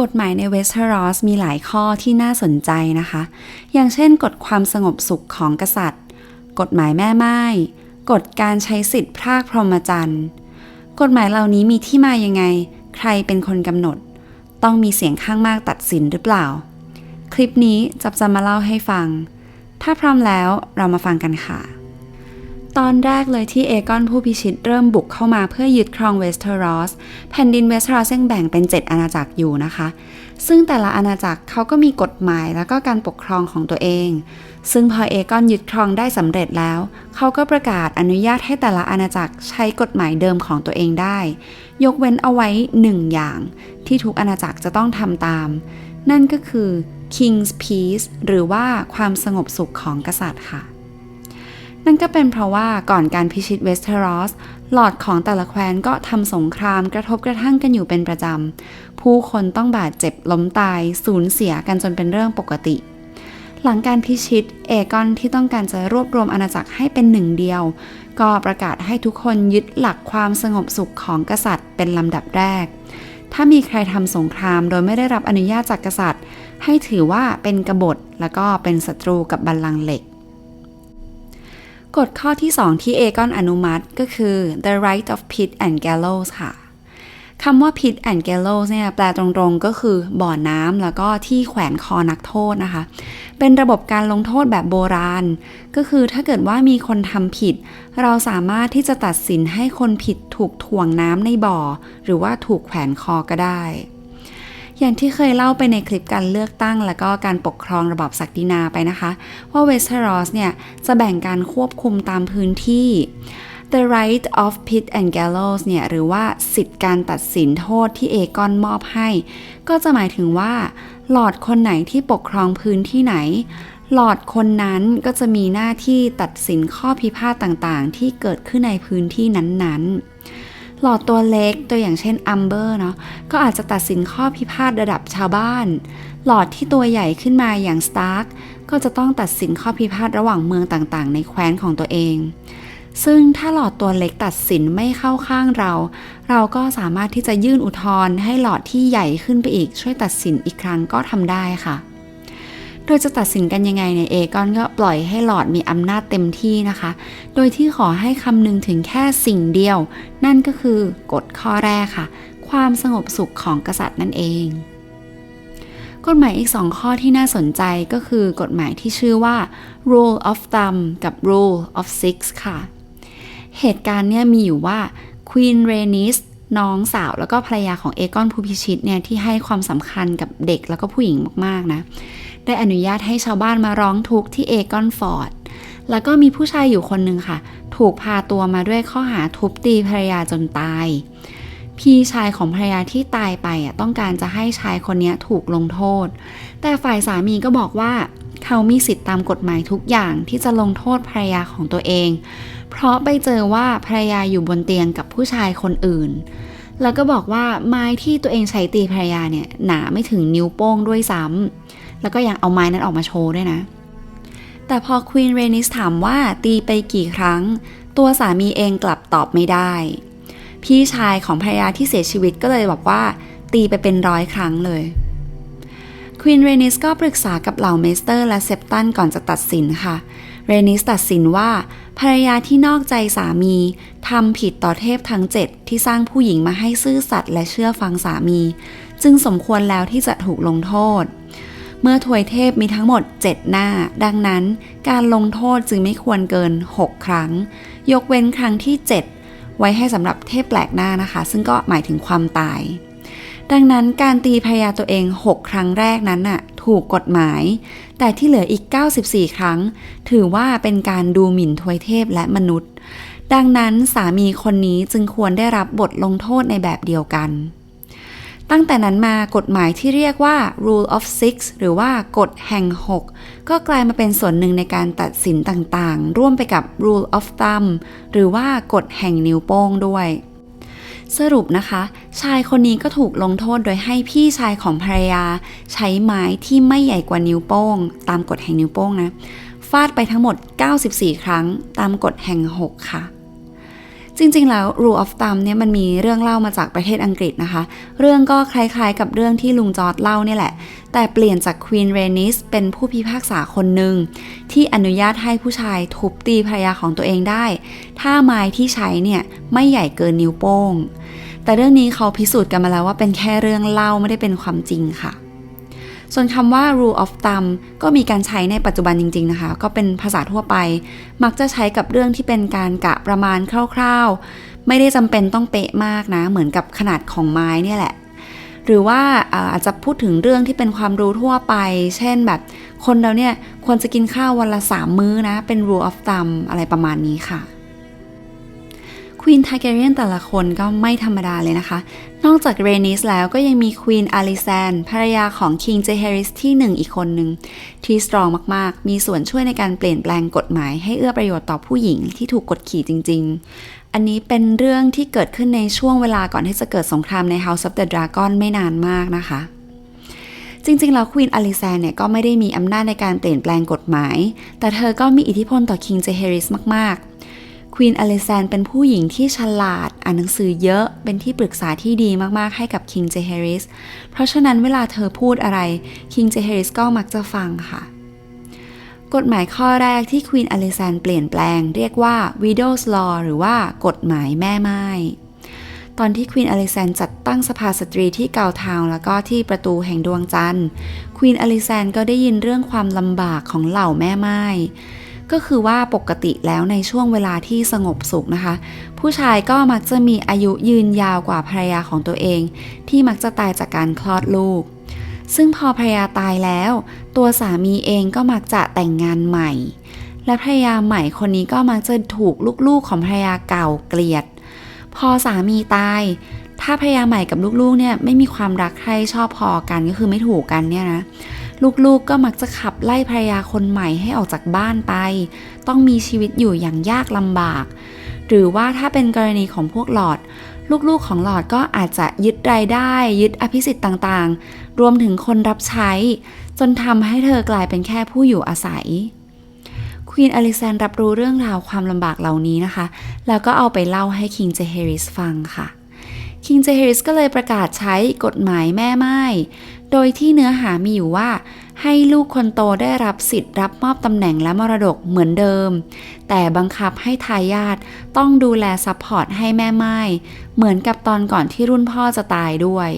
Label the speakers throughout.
Speaker 1: กฎหมายในเวสเทอรอสมีหลายข้อที่น่าสนใจนะคะ อย่างเช่น กฎความสงบสุขของกษัตริย์ กฎหมายแม่ไม้กฎการใช้สิทธิพรากพรหมจรรย์ กฎหมายเหล่านี้มีที่มายังไง ใครเป็นคนกำหนด ต้องมีเสียงข้างมากตัดสินหรือเปล่า คลิปนี้จับจะมาเล่าให้ฟัง ถ้าพร้อมแล้วเรามาฟังกันค่ะ ตอนแรกเลยที่เอกอนผู้พิชิตเริ่มบุกเข้ามาเพื่อยึดครองเวสเทอรอสแผ่นดินเวสเทอรอสยังแบ่งเป็น 7 อาณาจักรอยู่นะคะ ซึ่งแต่ละอาณาจักรเขาก็มีกฎหมายแล้วก็การปกครองของตัวเอง ซึ่งพอเอกอนยึดครองได้สำเร็จแล้ว เขาก็ประกาศอนุญาตให้แต่ละอาณาจักรใช้กฎหมายเดิมของตัวเองได้ ยกเว้นเอาไว้หนึ่งอย่าง ที่ทุกอาณาจักรจะต้องทำตาม นั่นก็คือ King's Peace หรือว่าความสงบสุขของกษัตริย์ค่ะ นั่นก็เป็นเพราะว่าก่อนการพิชิตเวสเทอรอสหลอดของแต่ละแคว้นก็ทำสงครามกระทบกระทั่งกันอยู่เป็นประจำ ผู้คนต้องบาดเจ็บล้มตาย สูญเสียกันจนเป็นเรื่องปกติ หลังการพิชิตเอกอนที่ต้องการจะรวบรวมอาณาจักรให้เป็นหนึ่งเดียว ก็ประกาศให้ทุกคนยึดหลักความสงบสุขของกษัตริย์เป็นลำดับแรก ถ้ามีใครทำสงครามโดยไม่ได้รับอนุญาตจากกษัตริย์ ให้ถือว่าเป็นกบฏแล้วก็เป็นศัตรูกับบัลลังก์เหล็ก กฎข้อที่ 2 ที่เอกอนอนุมัติก็คือ the right of pit and gallows ค่ะคำว่า pit and gallows เนี่ยแปลตรงๆก็คือบ่อน้ำแล้วก็ที่แขวนคอนักโทษนะคะ เป็นระบบการลงโทษแบบโบราณ ก็คือถ้าเกิดว่ามีคนทำผิด เราสามารถที่จะตัดสินให้คนผิดถูกถ่วงน้ำในบ่อ หรือว่าถูกแขวนคอก็ได้ อย่างที่เคยเล่าไปในคลิปการเลือกตั้ง และก็การปกครองระบอบศักดินาไปนะคะ ว่าเวสเทอรอสเนี่ยจะแบ่งการควบคุมตามพื้นที่ The right of pit and gallows เนี่ยหรือว่าสิทธิการตัดสินโทษที่เอกอนมอบให้ ก็จะหมายถึงว่า หลอดคนไหนที่ปกครองพื้นที่ไหน หลอดคนนั้นก็จะมีหน้าที่ตัดสินข้อพิพาทต่างๆ ที่เกิดขึ้นในพื้นที่นั้นๆ หลอดตัวเล็กตัวอย่างเช่นอัมเบอร์เนาะก็อาจจะตัดสินข้อพิพาทระดับชาวบ้าน หลอดที่ตัวใหญ่ขึ้นมาอย่างสตาร์กก็จะต้องตัดสินข้อพิพาทระหว่างเมืองต่างๆ ในแคว้นของตัวเอง ซึ่งถ้าหลอดตัวเล็กตัดสินไม่เข้าข้างเรา เราก็สามารถที่จะยื่นอุทธรณ์ให้หลอดที่ใหญ่ขึ้นไปอีกช่วยตัดสินอีกครั้งก็ทำได้ค่ะ โดยจะตัดสินกันยังไงเนี่ยเอกอนก็ปล่อยให้หลอดมีอำนาจเต็มที่นะคะ โดยที่ขอให้คำนึงถึงแค่สิ่งเดียว นั่นก็คือกฎข้อแรกค่ะ ความสงบสุขของกษัตริย์นั่นเองกฎหมายอีก 2 ข้อที่น่าสนใจก็คือกฎหมายที่ชื่อว่า rule of thumb กับ rule of six ค่ะ เหตุการณ์เนี่ยมีอยู่ว่า Queen Rhaenys น้องสาวแล้วก็ภรรยาของเอกอนผู้พิชิตเนี่ยที่ให้ความสำคัญกับเด็กแล้วก็ผู้หญิงมาก ๆ นะ ได้อนุญาตให้ชาวบ้านมาร้องทุกข์ที่เอกอนฟอร์ด แล้วก็มีผู้ชายอยู่คนหนึ่งค่ะ ถูกพาตัวมาด้วยข้อหาทุบตีภรรยาจนตาย พี่ชายของภรรยาที่ตายไปอะต้องการจะให้ชายคนนี้ถูกลงโทษ แต่ฝ่ายสามีก็บอกว่าเขามีสิทธิตามกฎหมายทุกอย่างที่จะลงโทษภรรยาของตัวเอง เพราะไปเจอว่าภรรยาอยู่บนเตียงกับผู้ชายคนอื่น แล้วก็บอกว่าไม้ที่ตัวเองใช้ตีภรรยาเนี่ยหนาไม่ถึงนิ้วโป้งด้วยซ้ำ แล้วก็ยังเอาไม้นั้นออกมาโชว์ด้วยนะ แต่พอควีนเรนิสถามว่าตีไปกี่ครั้ง ตัวสามีเองกลับตอบไม่ได้ พี่ชายของภรรยาที่เสียชีวิตก็เลยบอกว่า ตีไปเป็นร้อยครั้งเลยควีนเรนิสก็ปรึกษากับเหล่าเมสเตอร์และเซปตันก่อนจะตัดสินค่ะ เรนิสตัดสินว่าภรรยาที่นอกใจสามีทำผิดต่อเทพทั้งเจ็ดที่สร้างผู้หญิงมาให้ซื่อสัตย์และเชื่อฟังสามี จึงสมควรแล้วที่จะถูกลงโทษ เมื่อถวยเทพมีทั้งหมด 7 หน้า ดังนั้นการลงโทษจึงไม่ควรเกิน 6 ครั้ง ยกเว้นครั้งที่ 7 ไว้ให้สำหรับเทพแปลกหน้านะคะ ซึ่งก็หมายถึงความตาย ดังนั้นการตีภรรยาตัวเอง 6 ครั้งแรกนั้นน่ะถูกกฎหมาย แต่ที่เหลืออีก 94 ครั้ง ถือว่าเป็นการดูหมิ่นทวยเทพและมนุษย์ ดังนั้นสามีคนนี้จึงควรได้รับบทลงโทษในแบบเดียวกัน ตั้งแต่นั้นมากฎหมายที่เรียกว่า rule of six หรือว่ากฎแห่ง 6 ก็กลายมาเป็นส่วนหนึ่งในการตัดสินต่างๆ ร่วมไปกับ rule of thumb หรือว่ากฎแห่งนิ้วโป้งด้วย สรุปนะคะ ชายคนนี้ก็ถูกลงโทษโดยให้พี่ชายของภรรยา ใช้ไม้ที่ไม่ใหญ่กว่านิ้วโป้ง ตามกฎแห่งนิ้วโป้งนะ ฟาดไปทั้งหมด 94 ครั้ง ตามกฎแห่ง 6 ค่ะ จริงๆแล้ว rule of thumb เนี่ยมันมีเรื่องเล่ามาจากประเทศอังกฤษนะคะ เรื่องก็คล้ายๆกับเรื่องที่ลุงจอร์ดเล่าเนี่ยแหละ แต่เปลี่ยนจากควีนเรนิสเป็นผู้พิพากษาคนหนึ่ง ที่อนุญาตให้ผู้ชายทุบตีภรรยาของตัวเองได้ ถ้าไม้ที่ใช้เนี่ยไม่ใหญ่เกินนิ้วโป้ง แต่เรื่องนี้เขาพิสูจน์กันมาแล้วว่าเป็นแค่เรื่องเล่าไม่ได้เป็นความจริงค่ะ ส่วนคำว่า rule of thumb ก็มีการใช้ในปัจจุบันจริง ๆ นะคะ ก็เป็นภาษาทั่วไป มักจะใช้กับเรื่องที่เป็นการกะประมาณคร่าว ๆ ไม่ได้จำเป็นต้องเป๊ะมากนะ เหมือนกับขนาดของไม้เนี่ยแหละ หรือว่าอาจจะพูดถึงเรื่องที่เป็นความรู้ทั่วไป เช่นแบบคนเราเนี่ยควรจะกินข้าววันละสามมื้อนะ เป็น rule of thumb อะไรประมาณนี้ค่ะ ควีนทาเกเรียนแต่ละคนก็ไม่ธรรมดาเลยนะคะ นอกจากเรนิสแล้วก็ยังมีควีนอลิแซนภรรยาของคิงเจเฮริสที่หนึ่งอีกคนหนึ่งที่สตรองมากๆ มีส่วนช่วยในการเปลี่ยนแปลงกฎหมายให้เอื้อประโยชน์ต่อผู้หญิงที่ถูกกดขี่จริง ๆ อันนี้เป็นเรื่องที่เกิดขึ้นในช่วงเวลาก่อนที่จะเกิดสงครามใน House of the Dragon ไม่นานมากนะคะจริงๆ แล้วควีนอลิแซนเนี่ยก็ไม่ได้มีอำนาจในการเปลี่ยนแปลงกฎหมาย แต่เธอก็มีอิทธิพลต่อคิงเจเฮริสมากๆ ควีนอลิแซนเป็นผู้หญิงที่ฉลาด อ่านหนังสือเยอะ เป็นที่ปรึกษาที่ดีมากๆให้กับคิงเจเฮริส เพราะฉะนั้นเวลาเธอพูดอะไรคิงเจเฮริสก็มักจะฟังค่ะ กฎหมายข้อแรกที่ควีนอลิแซนเปลี่ยนแปลง เรียกว่า widow's law หรือว่ากฎหมายแม่ไม้ตอนที่ควีนอลิแซนจัดตั้งสภาสตรีที่เกาทาวแล้วก็ที่ประตูแห่งดวงจันทร์ ควีนอลิแซนก็ได้ยินเรื่องความลำบากของเหล่าแม่ไม้ ก็คือว่าปกติแล้วในช่วงเวลาที่สงบสุขนะคะ ผู้ชายก็มักจะมีอายุยืนยาวกว่าภรรยาของตัวเอง ที่มักจะตายจากการคลอดลูก ซึ่งพอภรรยาตายแล้ว ตัวสามีเองก็มักจะแต่งงานใหม่ และภรรยาใหม่คนนี้ก็มักจะถูกลูกๆของภรรยาเก่าเกลียด พอสามีตาย ถ้าภรรยาใหม่กับลูกๆเนี่ยไม่มีความรักใครชอบพอกันก็คือไม่ถูกกันเนี่ยนะ ลูกๆก็มักจะขับไล่ภรรยาคนใหม่ให้ออกจากบ้านไป ต้องมีชีวิตอยู่อย่างยากลำบาก หรือว่าถ้าเป็นกรณีของพวกหลอด ลูกๆของหลอดก็อาจจะยึดรายได้ ยึดอภิสิทธิ์ต่างๆ รวมถึงคนรับใช้ จนทำให้เธอกลายเป็นแค่ผู้อยู่อาศัยควีนอลิแซนรับรู้เรื่องราวความลำบากเหล่านี้นะคะ แล้วก็เอาไปเล่าให้คิงเจเฮริสฟังค่ะคิงเจเฮริสก็เลยประกาศใช้กฎหมายแม่ไม้ โดยที่เนื้อหามีอยู่ว่า ให้ลูกคนโตได้รับสิทธิ์รับมอบตำแหน่งและมรดกเหมือนเดิม แต่บังคับให้ทายาทต้องดูแลซัพพอร์ตให้แม่ไม้เหมือนกับตอนก่อนที่รุ่นพ่อจะตายด้วย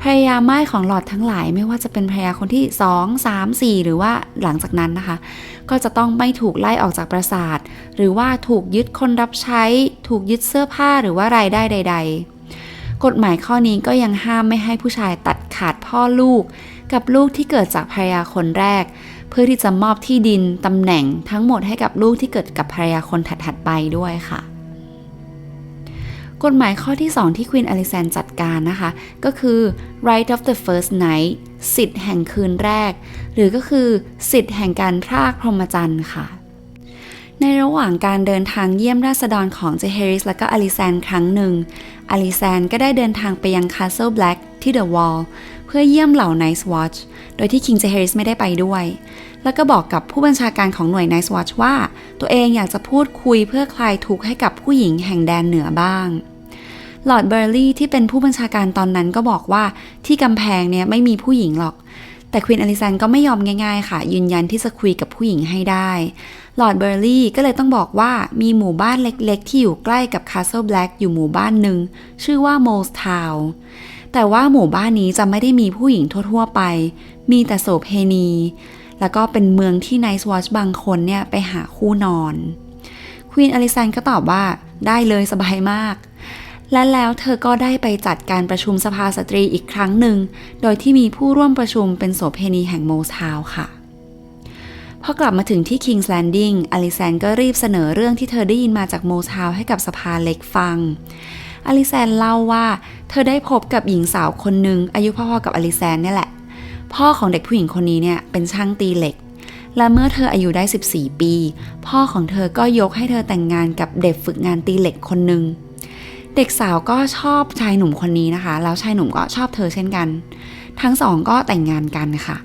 Speaker 1: ภรรยาไม้ของหลอดทั้งหลายไม่ว่าจะเป็นภรรยาคนที่ 2 3 4 หรือว่าหลังจากนั้นนะคะ ก็จะต้องไม่ถูกไล่ออกจากปราสาท หรือว่าถูกยึดคนรับใช้ ถูกยึดเสื้อผ้าหรือว่ารายได้ใด ๆ กฎหมายข้อนี้ก็ยังห้ามไม่ให้ผู้ชายตัดขาดพ่อลูก กับลูกที่เกิดจากภรรยาคนแรก เพื่อที่จะมอบที่ดินตำแหน่งทั้งหมดให้กับลูกที่เกิดกับภรรยาคนถัดๆไปด้วยค่ะกฎหมายข้อที่ 2 ที่ควีนอลิแซนจัดการนะคะ ก็คือ right of the first night สิทธิ์แห่งคืนแรก หรือก็คือสิทธิ์แห่งการพรากพรหมจรรย์ค่ะ ในระหว่างการเดินทางเยี่ยมราษฎรของเจเฮริสและก็อลิแซนครั้งหนึ่ง อลิแซนก็ได้เดินทางไปยัง Castle Black ที่ The Wall เพื่อเยี่ยมเหล่า Night Watch โดยที่ King j a h a r i s ไม่ได้ไปด้วย แล้วก็บอกกับผู้บัญชาการของหน่วย Night Watch ว่า ตัวเองอยากจะพูดคุยเพื่อคลายทุกข์ให้กับผู้หญิงแห่งแดนเหนือบ้างลอร์ดเบอร์ลี่ที่เป็นผู้บัญชาการตอนนั้นก็บอกว่าที่กำแพงเนี่ยไม่มีผู้หญิงหรอก แต่ควีนอลิแซนก็ไม่ยอมง่ายๆ ค่ะ ยืนยันที่จะคุยกับผู้หญิงให้ได้ลอร์ดเบอร์ลี่ก็เลยต้องบอกว่ามีหมู่บ้านเล็กๆ ที่อยู่ใกล้กับ Castle Black อยู่หมู่บ้านหนึ่ง ชื่อว่า m o l e s t o w n แต่ว่าหมู่บ้านนี้จะไม่ได้มีผู้หญิงทั่วๆไป มีแต่โสเพณี แล้วก็เป็นเมืองที่ Night Watch บางคนเนี่ยไปหาคู่นอนควีนอลิแซนก็ตอบว่าได้เลยสบายมาก และแล้วเธอก็ได้ไปจัดการประชุมสภาสตรีอีกครั้งหนึ่ง โดยที่มีผู้ร่วมประชุมเป็นโสเพณีแห่งโมสทาวค่ะ พอกลับมาถึงที่ King's Landing อลิแซนก็รีบเสนอเรื่องที่เธอได้ยินมาจากโมทาวให้กับสภาเล็กฟัง อลิแซนเล่าว่า เธอได้พบกับหญิงสาวคนหนึ่งอายุพอๆกับอลิแซนเนี่ยแหละ พ่อของเด็กผู้หญิงคนนี้เนี่ยเป็นช่างตีเหล็กและเมื่อเธออายุได้ 14 ปี พ่อของเธอก็ยกให้เธอแต่งงานกับเด็กฝึกงานตีเหล็กคนหนึ่ง เด็กสาวก็ชอบชายหนุ่มคนนี้นะคะ แล้วชายหนุ่มก็ชอบเธอเช่นกัน ทั้งสองก็แต่งงานกันค่ะ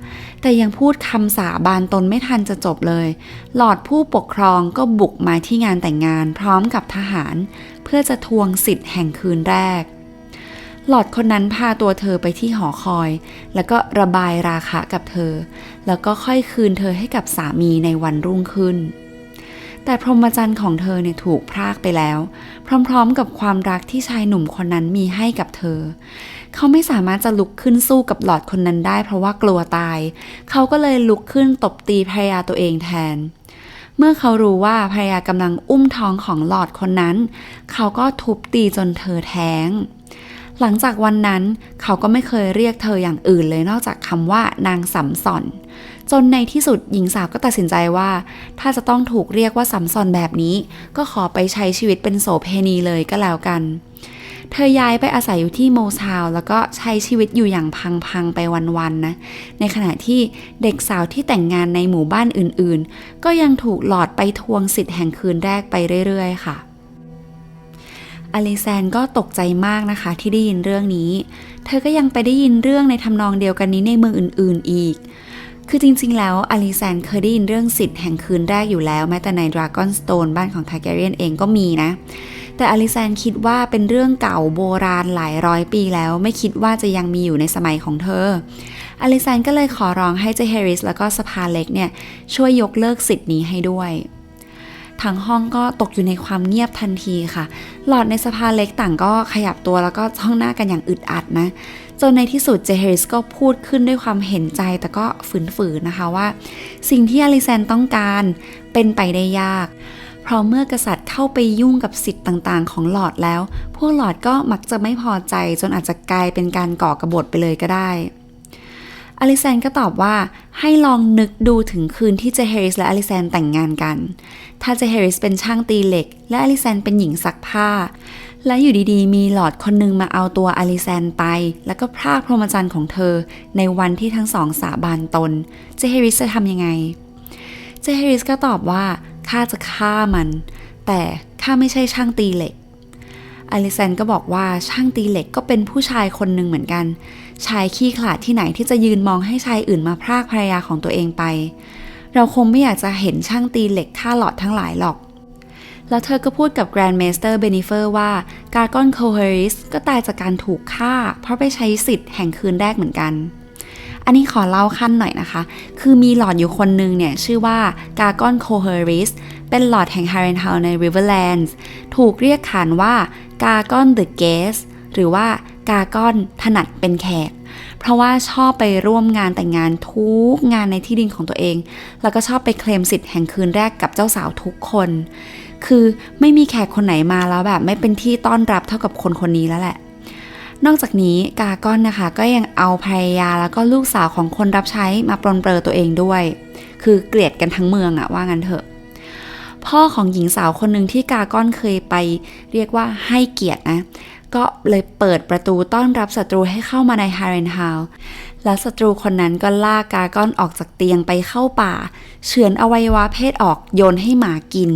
Speaker 1: แต่ยังพูดคำสาบานตนไม่ทันจะจบเลย หลอดผู้ปกครองก็บุกมาที่งานแต่งงานพร้อมกับทหาร เพื่อจะทวงสิทธิ์แห่งคืนแรก หลอดคนนั้นพาตัวเธอไปที่หอคอย แล้วก็ระบายราคะกับเธอ แล้วก็ค่อยคืนเธอให้กับสามีในวันรุ่งขึ้น แต่พรหมจรรย์ของเธอเนี่ยถูกพรากไปแล้ว พร้อมๆกับความรักที่ชายหนุ่มคนนั้นมีให้กับเธอ เขาไม่สามารถจะลุกขึ้นสู้กับหลอดคนนั้นได้ เพราะว่ากลัวตาย เขาก็เลยลุกขึ้นตบตีภรรยาตัวเองแทน เมื่อเขารู้ว่าภรรยากำลังอุ้มท้องของหลอดคนนั้น เขาก็ทุบตีจนเธอแท้ง หลังจากวันนั้นเขาก็ไม่เคยเรียกเธออย่างอื่นเลยนอกจากคำว่านางสัมสอน จนในที่สุดหญิงสาวก็ตัดสินใจว่า ถ้าจะต้องถูกเรียกว่าสัมสอนแบบนี้ ก็ขอไปใช้ชีวิตเป็นโสเพณีเลยก็แล้วกัน เธอย้ายไปอาศัยอยู่ที่โมซาวแล้วก็ใช้ชีวิตอยู่อย่างพังๆไปวันๆนะ ในขณะที่เด็กสาวที่แต่งงานในหมู่บ้านอื่นๆ ก็ยังถูกหลอดไปทวงสิทธิ์แห่งคืนแรกไปเรื่อยๆ ค่ะ อลิแซนก็ตกใจมากนะคะที่ได้ยินเรื่องนี้ เธอก็ยังไปได้ยินเรื่องในทำนองเดียวกันนี้ในเมืองอื่น ๆ อีก คือจริง ๆ แล้วอลิแซนเคยได้ยินเรื่องสิทธิ์แห่งคืนแรกอยู่แล้วแม้แต่ใน Dragon Stone บ้านของ Targaryen เองก็มีนะ แต่อลิแซนคิดว่าเป็นเรื่องเก่าโบราณหลายร้อยปีแล้ว ไม่คิดว่าจะยังมีอยู่ในสมัยของเธออลิแซนก็เลยขอร้องให้เจเฮริสแล้วก็สภาเล็กเนี่ยช่วยยกเลิกสิทธิ์นี้ให้ด้วย ทั้งห้องก็ตกอยู่ในความเงียบทันทีค่ะ หลอดในสภาเล็กต่างก็ขยับตัวแล้วก็จ้องหน้ากันอย่างอึดอัดนะ จนในที่สุดเจเฮริสก็พูดขึ้นด้วยความเห็นใจแต่ก็ฝืนๆนะคะว่า สิ่งที่อลิแซนต้องการเป็นไปได้ยากเพราะเมื่อกษัตริย์เข้าไปยุ่งกับสิทธิ์ต่างๆ ของหลอดแล้ว พวกหลอดก็มักจะไม่พอใจจนอาจจะกลายเป็นการก่อกบฏไปเลยก็ได้ อลิแซนก็ตอบว่าให้ลองนึกดูถึงคืนที่เจเฮริสและอลิแซนแต่งงานกัน ถ้าเจเฮริสเป็นช่างตีเหล็ก และอลิแซนเป็นหญิงซักผ้า และอยู่ดีๆ มีหลอดคนหนึงมาเอาตัวอลิแซนไป แล้วก็พรากพรหมจรรย์ของเธอ ในวันที่ทั้งสองสาบานตน เจเฮริสจะทำยังไง เจเฮริสก็ตอบว่าข้าจะฆ่ามัน แต่ข้าไม่ใช่ช่างตีเหล็กอลิแซนก็บอกว่าช่างตีเหล็กก็เป็นผู้ชายคนหนึ่งเหมือนกัน ชายขี้ขลาดที่ไหนที่จะยืนมองให้ชายอื่นมาพรากภรรยาของตัวเองไป เราคงไม่อยากจะเห็นช่างตีเหล็กฆ่าหลอดทั้งหลายหรอก แล้วเธอก็พูดกับ Grand Master b e n i f e r ว่า g a r g o n c o h e r i s ก็ตายจากการถูกฆ่า เพราะไปใช้สิทธิ์แห่งคืนแรกเหมือนกัน อันนี้ขอเล่าขั้นหน่อยนะคะ คือมีหลอดอยู่คนหนึ่งเนี่ย ชื่อว่า g a r g o n c o h e r i s เป็นหลอดแห่ง Harrenhal ใน Riverlands ถูกเรียกขานว่า g a r g o n the Guest หรือว่า g a r g o n ถนัดเป็นแขก เพราะว่าชอบไปร่วมงานแต่งงานทุกงานในที่ดินของตัวเอง แล้วก็ชอบไปเคลมสิทธิ์แห่งคืนแรกกับเจ้าสาวทุกคน คือไม่มีแขกคนไหนมาแล้วแบบ ไม่เป็นที่ต้อนรับเท่ากับคนคนนี้แล้วแหละ นอกจากนี้กาก้อนนะคะก็ยังเอาภรรยาแล้วก็ลูกสาวของคนรับใช้มาปลนเปลือตัวเองด้วย คือเกลียดกันทั้งเมืองอะว่างั้นเถอะพ่อของหญิงสาวคนหนึ่งที่กาก้อนเคยไป เรียกว่าให้เกียรตินะ ก็เลยเปิดประตูต้อนรับศัตรูให้เข้ามาในฮาร์เรนฮาวแล้วศัตรูคนนั้นก็ลากกาก้อนออกจากเตียงไปเข้าป่า เฉือนอวัยวะเพศออกโยนให้หมากิน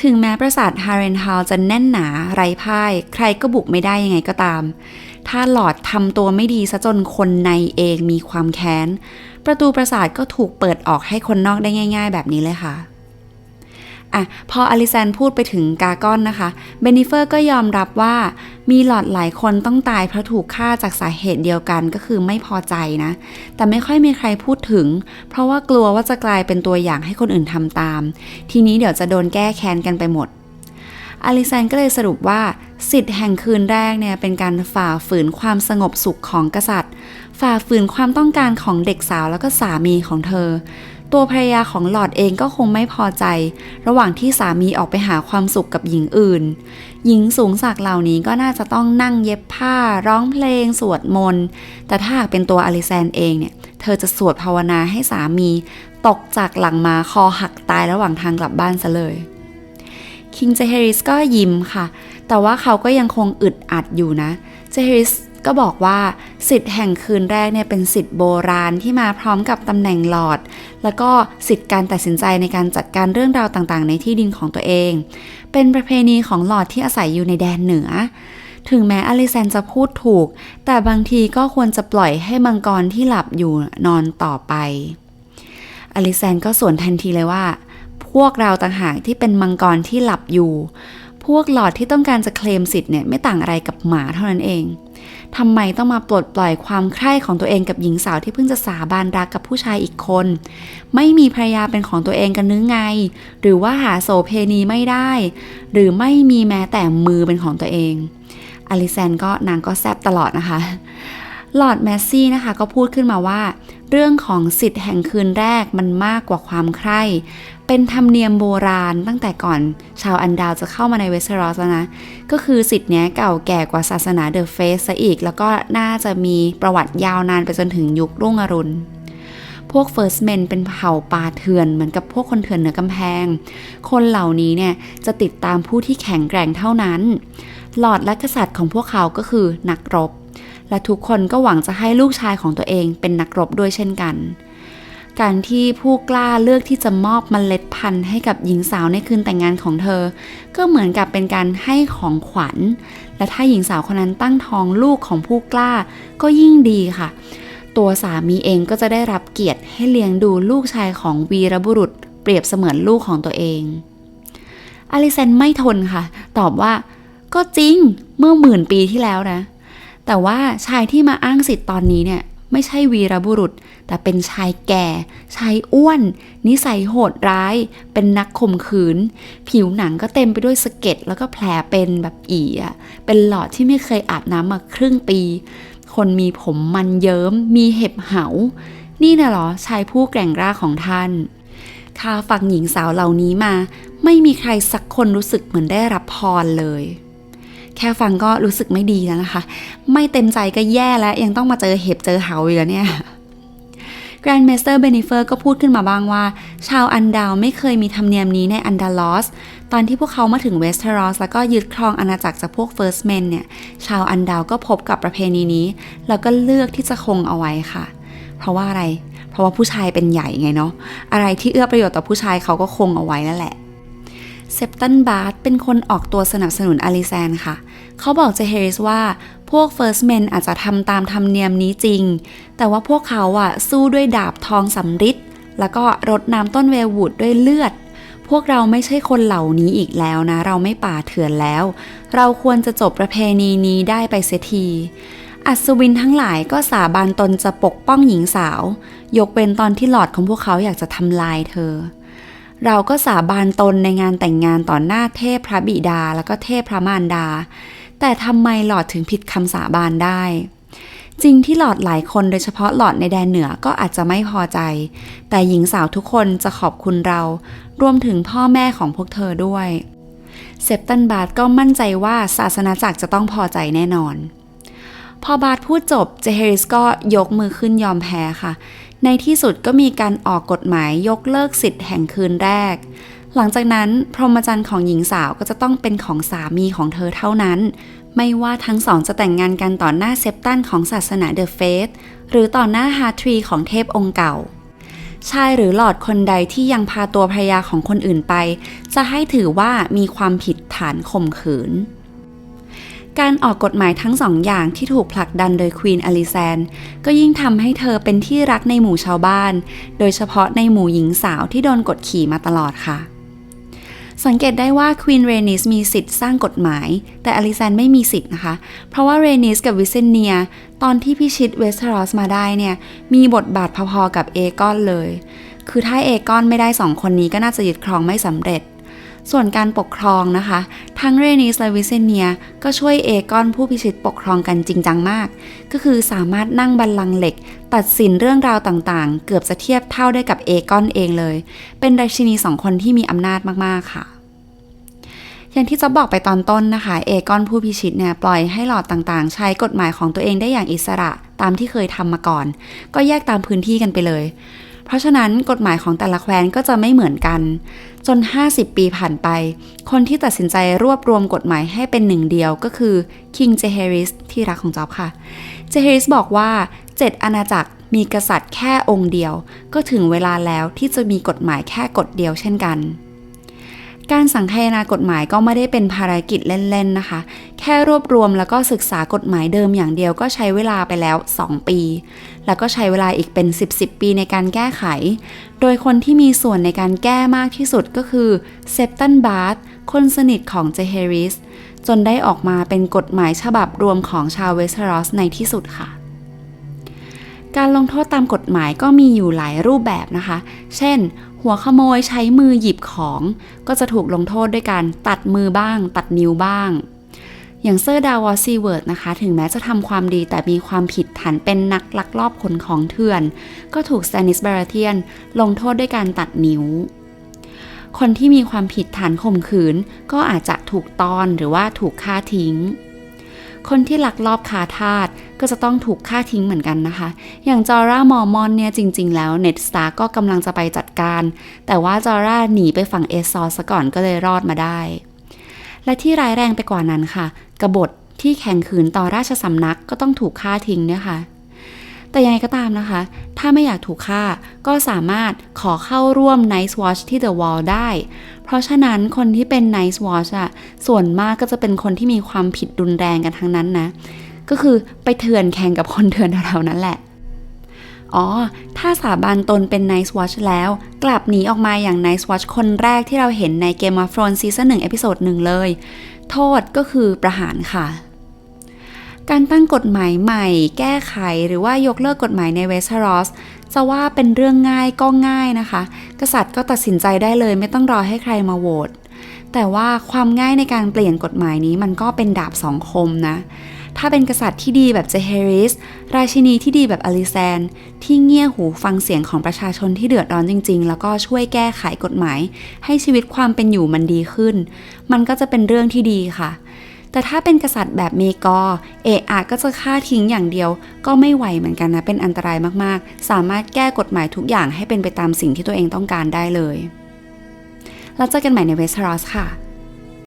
Speaker 1: ถึงแม้ปราสาทฮาร์เรนฮาวจะแน่นหนาไร้พ่าย ใครก็บุกไม่ได้ยังไงก็ตาม ถ้าหลอดทำตัวไม่ดีซะจนคนในเองมีความแค้น ประตูปราสาทก็ถูกเปิดออกให้คนนอกได้ง่าย ๆ แบบนี้เลยค่ะ อะพออลิแซนพูดไปถึงกากอนนะคะ เบนิเฟอร์ก็ยอมรับว่ามีหลอดหลายคนต้องตายเพราะถูกฆ่าจากสาเหตุเดียวกันก็คือไม่พอใจนะ แต่ไม่ค่อยมีใครพูดถึง เพราะว่ากลัวว่าจะกลายเป็นตัวอย่างให้คนอื่นทำตาม ทีนี้เดี๋ยวจะโดนแก้แค้นกันไปหมดอลิแซนก็เลยสรุปว่า สิทธิ์แห่งคืนแรกเนี่ยเป็นการฝ่าฝืนความสงบสุขของกษัตริย์ ฝ่าฝืนความต้องการของเด็กสาวแล้วก็สามีของเธอ ตัวภรรยาของหลอดเองก็คงไม่พอใจ ระหว่างที่สามีออกไปหาความสุขกับหญิงอื่น หญิงสูงศักเหล่านี้ก็น่าจะต้องนั่งเย็บผ้า ร้องเพลง สวดมนต์ แต่ถ้าหากเป็นตัวอลิแซนเองเนี่ย เธอจะสวดภาวนาให้สามี ตกจากหลังมาคอหักตายระหว่างทางกลับบ้านซะเลยคิงเจเฮริสก็ยิ้มค่ะ แต่ว่าเขาก็ยังคงอึดอัดอยู่นะ เจเฮริส ก็บอกว่าสิทธิ์แห่งคืนแรกเนี่ยเป็นสิทธิ์โบราณที่มาพร้อมกับตำแหน่งหลอด แล้วก็สิทธิ์การตัดสินใจในการจัดการเรื่องราวต่างๆ ในที่ดินของตัวเอง เป็นประเพณีของหลอดที่อาศัยอยู่ในแดนเหนือ ถึงแม้อลิแซนจะพูดถูก แต่บางทีก็ควรจะปล่อยให้มังกรที่หลับอยู่นอนต่อไป อลิแซนก็สวนทันทีเลยว่า พวกเราต่างหากที่เป็นมังกรที่หลับอยู่ พวกหลอดที่ต้องการจะเคลมสิทธิ์เนี่ยไม่ต่างอะไรกับหมาเท่านั้นเอง ทำไมต้องมาปลดปล่อยความใคร่ของตัวเองกับหญิงสาวที่เพิ่งจะสาบานรักกับผู้ชายอีกคน ไม่มีภรรยาเป็นของตัวเองกันนึกไง หรือว่าหาโสเพณีไม่ได้ หรือไม่มีแม้แต่มือเป็นของตัวเองอลิแซนก็นางก็แซบตลอดนะคะหลอดแมสซี่นะคะก็พูดขึ้นมาว่า เรื่องของสิทธิ์แห่งคืนแรกมันมากกว่าความใคร่ เป็นธรรมเนียมโบราณตั้งแต่ก่อนชาวอันดาวจะเข้ามาในเวสเทอรอสแล้วนะ ก็คือสิทธิ์เนี้ยเก่าแก่กว่าศาสนาเดอะเฟสซะอีก แล้วก็น่าจะมีประวัติยาวนานไปจนถึงยุครุ่งอรุณพวกเฟิร์สเมนเป็นเผ่าป่าเถื่อนเหมือนกับพวกคนเถื่อนเหนือกำแพง คนเหล่านี้เนี่ยจะติดตามผู้ที่แข็งแกร่งเท่านั้น หลอดและกษัตริย์ของพวกเขาก็คือนักรบ และทุกคนก็หวังจะให้ลูกชายของตัวเองเป็นนักรบด้วยเช่นกัน การที่ผู้กล้าเลือกที่จะมอบมเมล็ดพันธุ์ให้กับหญิงสาวในคืนแต่งงานของเธอ ก็เหมือนกับเป็นการให้ของขวัญ และถ้าหญิงสาวคนนั้นตั้งท้องลูกของผู้กล้าก็ยิ่งดีค่ะ ตัวสามีเองก็จะได้รับเกียรติให้เลี้ยงดูลูกชายของวีรบุรุษ เปรียบเสมือนลูกของตัวเองอลิเซนไม่ทนค่ะ ตอบว่า ก็จริงเมื่อหมื่นปีที่แล้วนะ แต่ว่าชายที่มาอ้างสิทธิ์ตอนนี้เนี่ย ไม่ใช่วีรบุรุษ แต่เป็นชายแก่ ชายอ้วน นิสัยโหดร้าย เป็นนักข่มขืน ผิวหนังก็เต็มไปด้วยสะเก็ดแล้วก็แผลเป็นแบบอีอะเป็นหลอดที่ไม่เคยอาบน้ำมาครึ่งปี คนมีผมมันเยิ้ม มีเห็บเหา นี่นะเหรอชายผู้แกร่งกล้าของท่านข้าฟังหญิงสาวเหล่านี้มา ไม่มีใครสักคนรู้สึกเหมือนได้รับพรเลย แค่ฟังก็รู้สึกไม่ดีแล้วนะคะ ไม่เต็มใจก็แย่แล้ว ยังต้องมาเจอเห็บเจอเหาอีกแล้วเนี่ย Grand Master Benifer ก็พูดขึ้นมาบ้างว่า ชาวอันดาวไม่เคยมีธรรมเนียมนี้ในอันดาลอส ตอนที่พวกเขามาถึงเวสเทอรอสแล้วก็ยึดครองอาณาจักรจากพวก First Men เนี่ย ชาวอันดาวก็พบกับประเพณีนี้ แล้วก็เลือกที่จะคงเอาไว้ค่ะ เพราะว่าอะไร เพราะว่าผู้ชายเป็นใหญ่ไงเนาะ อะไรที่เอื้อประโยชน์ต่อผู้ชายเขาก็คงเอาไว้นั่นแหละ เซปตันบาร์เป็นคนออกตัวสนับสนุนอลิแซนค่ะ เขาบอกเจเฮริสว่าพวก First Men อาจจะทำตามธรรมเนียมนี้จริง แต่ว่าพวกเขาอะสู้ด้วยดาบทองสำริดแล้วก็รดน้ำต้นเวลวูดด้วยเลือด พวกเราไม่ใช่คนเหล่านี้อีกแล้วนะ เราไม่ป่าเถื่อนแล้ว เราควรจะจบประเพณีนี้ได้ไปเสียทีอัศวินทั้งหลายก็สาบานตนจะปกป้องหญิงสาว ยกเว้นตอนที่หลอดของพวกเขาอยากจะทำลายเธอ เราก็สาบานตนในงานแต่งงานต่อหน้าเทพพระบิดาแล้วก็เทพพระมารดา แต่ทำไมหลอดถึงผิดคำสาบานได้ จริงที่หลอดหลายคนโดยเฉพาะหลอดในแดนเหนือก็อาจจะไม่พอใจ แต่หญิงสาวทุกคนจะขอบคุณเรา รวมถึงพ่อแม่ของพวกเธอด้วยเซปตันบาร์ก็มั่นใจว่าศาสนาจักรจะต้องพอใจแน่นอน พอบาร์พูดจบเจเฮริสก็ยกมือขึ้นยอมแพ้ค่ะ ในที่สุดก็มีการออกกฎหมายยกเลิกสิทธิ์แห่งคืนแรก หลังจากนั้นพรหมจรรย์ของหญิงสาวก็จะต้องเป็นของสามีของเธอเท่านั้น ไม่ว่าทั้งสองจะแต่งงานกันต่อหน้าเซปตันของศาสนาเดอะเฟสหรือต่อหน้าฮาทรีของเทพองค์เก่า ชายหรือหลอดคนใดที่ยังพาตัวภรรยาของคนอื่นไป จะให้ถือว่ามีความผิดฐานข่มขืน การออกกฎหมายทั้งสองอย่างที่ถูกผลักดันโดยควีนอลิแซนก็ยิ่งทำให้เธอเป็นที่รักในหมู่ชาวบ้าน โดยเฉพาะในหมู่หญิงสาวที่โดนกดขี่มาตลอดค่ะ สังเกตได้ว่าควีนเรนิสมีสิทธิ์สร้างกฎหมาย แต่อลิแซนไม่มีสิทธิ์นะคะ เพราะว่าเรนิสกับวิเซเนีย ตอนที่พิชิตเวสเทอรอสมาได้เนี่ยมีบทบาทพอๆกับเอกอนเลย คือถ้าเอกอนไม่ได้สองคนนี้ก็น่าจะยึดครองไม่สำเร็จ ส่วนการปกครองนะคะ ทั้งเรนิสและวิเซเนียก็ช่วยเอกอนผู้พิชิตปกครองกันจริงจังมาก ก็คือสามารถนั่งบัลลังก์เหล็ก ตัดสินเรื่องราวต่างๆ เกือบจะเทียบเท่าได้กับเอกอนเองเลย เป็นราชินีสองคนที่มีอำนาจมากๆค่ะอย่างที่จะบอกไปตอนต้นนะคะ เอกอนผู้พิชิตเนี่ยปล่อยให้หลอดต่างๆ ใช้กฎหมายของตัวเองได้อย่างอิสระตามที่เคยทำมาก่อน ก็แยกตามพื้นที่กันไปเลย เพราะฉะนั้นกฎหมายของแต่ละแคว้นก็จะไม่เหมือนกัน จน 50 ปีผ่านไป คนที่ตัดสินใจรวบรวมกฎหมายให้เป็นหนึ่งเดียวก็คือคิงเจเฮริสที่รักของจอบค่ะ เจเฮริสบอกว่า 7 อาณาจักรมีกษัตริย์แค่องค์เดียว ก็ถึงเวลาแล้วที่จะมีกฎหมายแค่กฎเดียวเช่นกัน การสังคายนากฎหมายก็ไม่ได้เป็นภารกิจเล่นๆนะคะ แค่รวบรวมแล้วก็ศึกษากฎหมายเดิมอย่างเดียวก็ใช้เวลาไปแล้ว 2 ปี แล้วก็ใช้เวลาอีกเป็น 10 10ปี ในการแก้ไข โดยคนที่มีส่วนในการแก้มากที่สุดก็คือเซปตันบาร์ธคนสนิทของเจเฮริส จนได้ออกมาเป็นกฎหมายฉบับรวมของชาวเวสเทรอสในที่สุดค่ะการลงโทษตามกฎหมายก็มีอยู่หลายรูปแบบนะคะ เช่น หัวขโมยใช้มือหยิบของ ก็จะถูกลงโทษด้วยการตัดมือบ้าง ตัดนิ้วบ้าง อย่างเซอร์ดาวอซีเวิร์ดนะคะ ถึงแม้จะทำความดีแต่มีความผิดฐานเป็นนักลักลอบขนของเถื่อน ก็ถูกสแตนิสบาราเทียนลงโทษด้วยการตัดนิ้ว คนที่มีความผิดฐานข่มขืน ก็อาจจะถูกตอนหรือว่าถูกฆ่าทิ้ง คนที่ลักลอบคาทาสก็จะต้องถูกฆ่าทิ้งเหมือนกันนะคะ อย่างจอร่ามอร์มอนเนี่ยจริง ๆ แล้วเน็ตสตาร์ก็กำลังจะไปจัดการ แต่ว่าจอร่าหนีไปฝั่งเอซอร์ซะก่อนก็เลยรอดมาได้ และที่ร้ายแรงไปกว่านั้นค่ะ กบฏที่แข่งขืนต่อราชสำนักก็ต้องถูกฆ่าทิ้งเนี่ยค่ะ แต่ยังไงก็ตามนะคะ ถ้าไม่อยากถูกฆ่าก็สามารถขอเข้าร่วม Night Watch ที่ The Wall ได้ เพราะฉะนั้นคนที่เป็น Night Watch อะส่วนมากก็จะเป็นคนที่มีความผิดรุนแรงกันทั้งนั้นนะ ก็คือไปเถื่อนแข่งกับคนเถื่อนแถวๆนั้นแหละอ๋อ ถ้าสาบานตนเป็น Night Watch แล้ว กลับหนีออกมาอย่าง Night Watch คนแรกที่เราเห็นใน Game of Thrones ซีซั่น1เอพิโซดหนึ่งเลย โทษก็คือประหารค่ะ การตั้งกฎหมายใหม่ แก้ไขหรือว่ายกเลิกกฎหมายในเวสเทอรอสจะว่าเป็นเรื่องง่ายก็ง่ายนะคะ กษัตริย์ก็ตัดสินใจได้เลยไม่ต้องรอให้ใครมาโหวตแต่ว่าความง่ายในการเปลี่ยนกฎหมายนี้มันก็เป็นดาบสองคมนะ ถ้าเป็นกษัตริย์ที่ดีแบบเจเฮริส ราชินีที่ดีแบบอลิแซน ที่เงี่ยหูฟังเสียงของประชาชนที่เดือดร้อนจริง ๆ แล้วก็ช่วยแก้ไขกฎหมาย ให้ชีวิตความเป็นอยู่มันดีขึ้น มันก็จะเป็นเรื่องที่ดีค่ะ แต่ถ้าเป็นกษัตริย์แบบเมกอเอะอาก็จะฆ่าทิ้งอย่างเดียว ก็ไม่ไหวเหมือนกันนะ เป็นอันตรายมากๆ สามารถแก้กฎหมายทุกอย่างให้เป็นไปตามสิ่งที่ตัวเองต้องการได้เลย แล้วเจอกันใหม่ในเวสต์รอสค่ะ